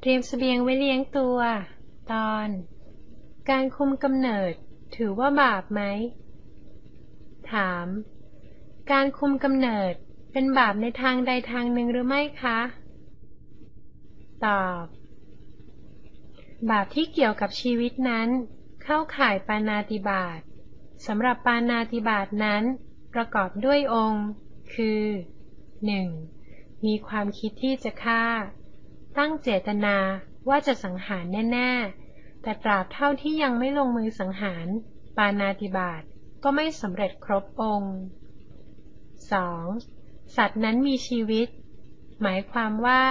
เตรียมเสบียงไว้เลี้ยงตัว ตอน การคุมกำเนิด ถือว่าบาปไหม ถาม การคุมกำเนิดเป็นบาปในทางใดทางหนึ่งหรือไม่คะ ตอบ บาปที่เกี่ยวกับชีวิตนั้น เข้าข่ายปานาติบาตสำหรับปานาติบาตนั้น ประกอบด้วยองค์ คือ 1. มีความคิดที่จะฆ่า ตั้งเจตนาว่าจะสังหารแน่ๆ แต่ตราบเท่าที่ยังไม่ลงมือสังหาร ปานาติบาตก็ไม่สำเร็จครบองค์ 2. สัตว์นั้นมีชีวิต หมายความว่า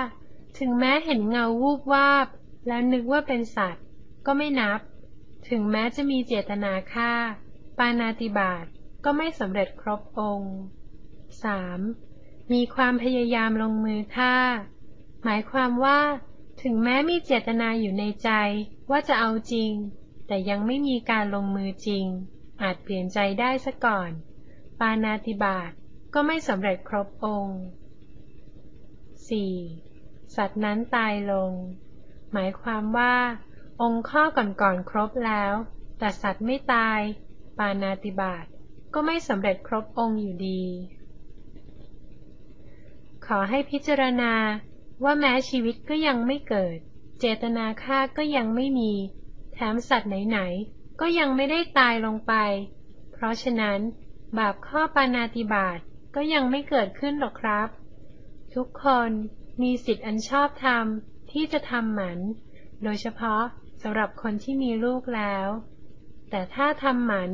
ถึงแม้เห็นเงาวูบวาบ แล้วนึกว่าเป็นสัตว์ ก็ไม่นับ ถึงแม้จะมีเจตนาฆ่า ปานาติบาตก็ไม่สำเร็จครบองค์ 3. มีความพยายามลงมือฆ่า หมายความว่า ถึงแม้มีเจตนาอยู่ในใจว่าจะเอาจริง แต่ยังไม่มีการลงมือจริง อาจเปลี่ยนใจได้ซะก่อน ปานาติบาตก็ไม่สำเร็จครบองค์ 4. สัตว์นั้นตายลง หมายความว่า องค์ข้อก่อนๆครบแล้ว แต่สัตว์ไม่ตาย ปานาติบาตก็ไม่สำเร็จครบองค์อยู่ดี ขอให้พิจารณา ว่าแม้ชีวิตก็ยังไม่เกิด เจตนาฆ่าก็ยังไม่มี แถมสัตว์ไหนๆ ก็ยังไม่ได้ตายลงไป เพราะฉะนั้น บาปข้อปานาติบาตก็ยังไม่เกิดขึ้นหรอกครับ ทุกคนมีสิทธิ์อันชอบธรรมที่จะทำหมัน โดยเฉพาะสำหรับคนที่มีลูกแล้ว แต่ถ้าทำหมัน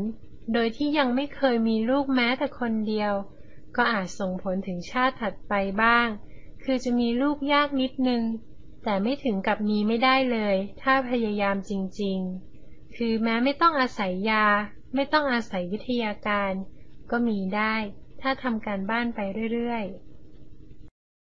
โดยที่ยังไม่เคยมีลูกแม้แต่คนเดียว ก็อาจส่งผลถึงชาติถัดไปบ้าง คือจะมีลูกยากนิดนึง แต่ไม่ถึงกับมีไม่ได้เลย ถ้าพยายามจริงๆ คือแม้ไม่ต้องอาศัยยา ไม่ต้องอาศัยวิทยาการ ก็มีได้ ถ้าทำการบ้านไปเรื่อยๆ